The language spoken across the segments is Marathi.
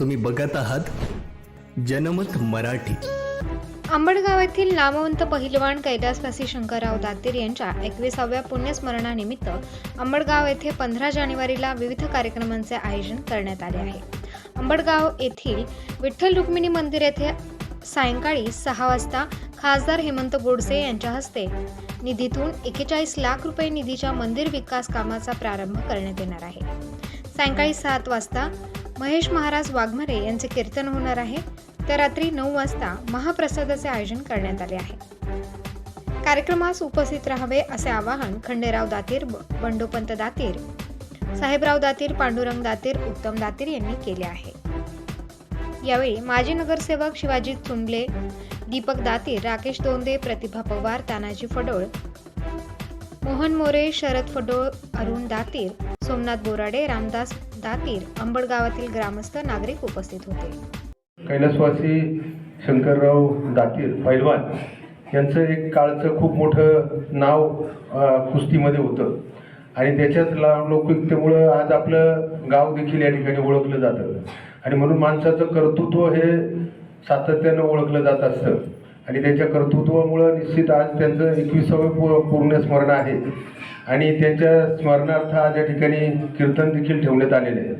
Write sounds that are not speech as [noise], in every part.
तुम्ही बघत आहात जनमत मराठी. आंबडगाव येथील नामवंत पहिलवान कैलासवासी शंकरराव दातीर यांच्या एकविसाव्या पुण्यस्मरणानिमित्त आंबडगाव येथे पंधरा जानेवारीला विविध कार्यक्रमांचे आयोजन करण्यात आले आहे. आंबडगाव येथील विठ्ठल रुक्मिणी मंदिर येथे सायंकाळी सहा वाजता खासदार हेमंत गोडसे यांच्या हस्ते निधीतून एक्केचाळीस लाख रुपये निधीच्या मंदिर विकास कामाचा प्रारंभ करण्यात येणार आहे. सायंकाळी सात वाजता महेश महाराज वाघमारे यांचे कीर्तन होणार आहे. तर रात्री नऊ वाजता महाप्रसादाचे आयोजन करण्यात आले आहे. कार्यक्रमास उपस्थित राहावे असे आवाहन खंडेराव दातीर बंडोपंत दातीर साहेबराव दातीर पांडुरंग दातीर उत्तम दातीर यांनी केले आहे. यावेळी माजी नगरसेवक शिवाजी चुंबले दीपक दातीर राकेश दोंदे प्रतिभा पवार तानाजी फडोळ मोहन मोरे शरद फडोळ अरुण दातीर सोमनाथ बोराडे रामदास दातीर अंबड गावातील ग्रामस्थ नागरिक उपस्थित होते. कैलासवासी शंकरराव दातीर पैलवान यांचं एक काळचं खूप मोठं नाव कुस्तीमध्ये होतं. आणि त्याच्याच ला लौकिकतेमुळं आज आपलं गाव देखील या ठिकाणी ओळखलं जातं. आणि म्हणून माणसाचं कर्तृत्व हे सातत्यानं ओळखलं जात असतं. आणि त्यांच्या कर्तृत्वामुळं निश्चित आज त्यांचं एकविसावं पू पूर्ण स्मरण आहे. आणि त्यांच्या स्मरणार्थ आज या ठिकाणी कीर्तन देखील ठेवण्यात आलेले आहे.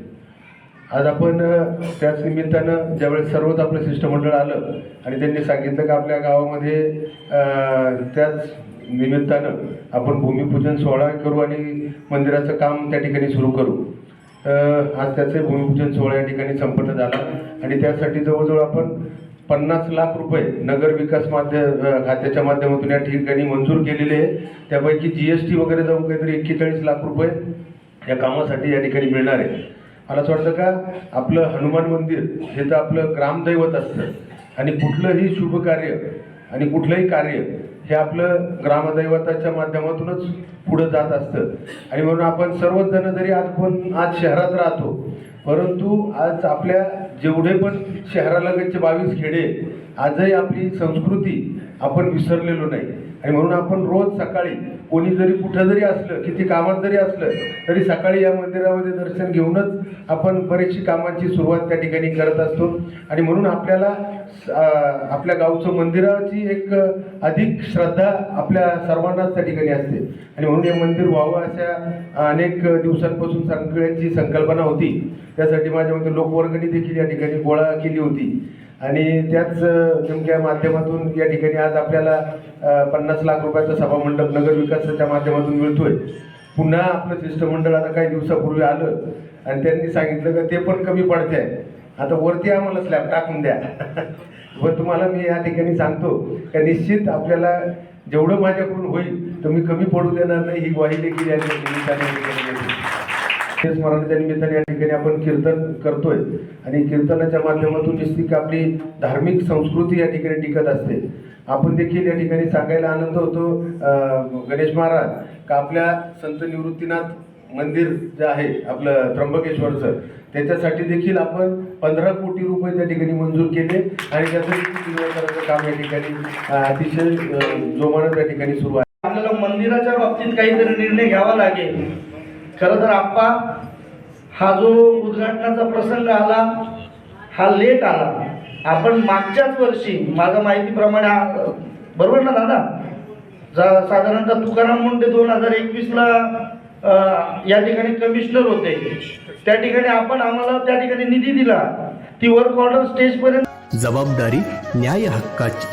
आज आपण त्याच निमित्तानं ज्यावेळेस सर्वच आपलं शिष्टमंडळ आलं आणि त्यांनी सांगितलं की आपल्या गावामध्ये त्याच निमित्तानं आपण भूमिपूजन सोहळा करू आणि मंदिराचं काम त्या ठिकाणी सुरू करू. आज त्याचं भूमिपूजन सोहळा या ठिकाणी संपन्न झाला. आणि त्यासाठी जवळजवळ आपण पन्नास लाख रुपये नगर विकास माध्य खात्याच्या माध्यमातून या ठिकाणी मंजूर केलेले आहे. त्यापैकी जी एस टी वगैरे जाऊन काहीतरी एक्केचाळीस लाख रुपये या कामासाठी या ठिकाणी मिळणार आहे. मला असं वाटतं का आपलं हनुमान मंदिर हे तर आपलं ग्रामदैवत असतं. आणि कुठलंही शुभ कार्य आणि कुठलंही कार्य हे आपलं ग्रामदैवताच्या माध्यमातूनच पुढं जात असतं. आणि म्हणून आपण सर्वच जण जरी आज कोण आज शहरात राहतो परंतु आज आपल्या जेवढे पण शहरालगतचे बावीस खेडे आजही आपली संस्कृती आपण विसरलेलो नाही. आणि म्हणून आपण रोज सकाळी कोणी जरी कुठं जरी असलं किती कामात जरी असलं तरी सकाळी या मंदिरामध्ये दर्शन घेऊनच आपण बरीचशी कामांची सुरुवात त्या ठिकाणी करत असतो. आणि म्हणून आपल्याला आपल्या गावचं मंदिराची एक अधिक श्रद्धा आपल्या सर्वांनाच त्या ठिकाणी असते. आणि म्हणून हे मंदिर व्हावं अशा अनेक दिवसांपासून सगळ्यांची संकल्पना होती. त्यासाठी माझ्यामध्ये लोकवर्गणी देखील या ठिकाणी गोळा केली होती. आणि त्याच नेमक्या माध्यमातून या ठिकाणी आज आपल्याला पन्नास पन्नास लाख रुपयाचा सभामंडप नगर विकासाच्या माध्यमातून मिळतोय. पुन्हा आपलं शिष्टमंडळ आता काही दिवसापूर्वी आलं आणि त्यांनी सांगितलं का ते पण कमी पडते आहे आता वरती आम्हाला स्लॅब टाकून द्या. [laughs] व तुम्हाला मी या ठिकाणी सांगतो का निश्चित आपल्याला जेवढं माझ्याकडून होईल तर मी कमी पडू देणार नाही ही ग्वाही देखील या निमित्ताने स्मरणाच्या निमित्ताने या ठिकाणी आपण कीर्तन करतोय. आणि कीर्तनाच्या माध्यमातून निश्चित आपली धार्मिक संस्कृती या ठिकाणी टिकत असते. आपण देखील या ठिकाणी सांगायला आनंद होतो गणेश महाराज का आपल्या संत निवृत्तीनाथ मंदिर जे आहे आपलं त्र्यंबकेश्वरचं त्याच्यासाठी देखील आपण पंधरा कोटी रुपये त्या ठिकाणी मंजूर केले आणि त्याचं देखील काम या ठिकाणी अतिशय जोमानं त्या ठिकाणी सुरू आहे. आपल्याला मंदिराच्या बाबतीत काहीतरी निर्णय घ्यावा लागेल. खरं तर आप्पा हा जो उद्घाटनाचा प्रसंग आला हा लेट आला. आपण मागच्याच वर्षी माझ्या माहितीप्रमाणे बरोबर ना दादा? जा साधारणतः तुकाराम मुंडे दोन हजार एकवीसला या ठिकाणी कमिशनर होते. त्या ठिकाणी आपण आम्हाला त्या ठिकाणी निधी दिला. ती वर्क ऑर्डर स्टेजपर्यंत जबाबदारी न्याय हक्काची.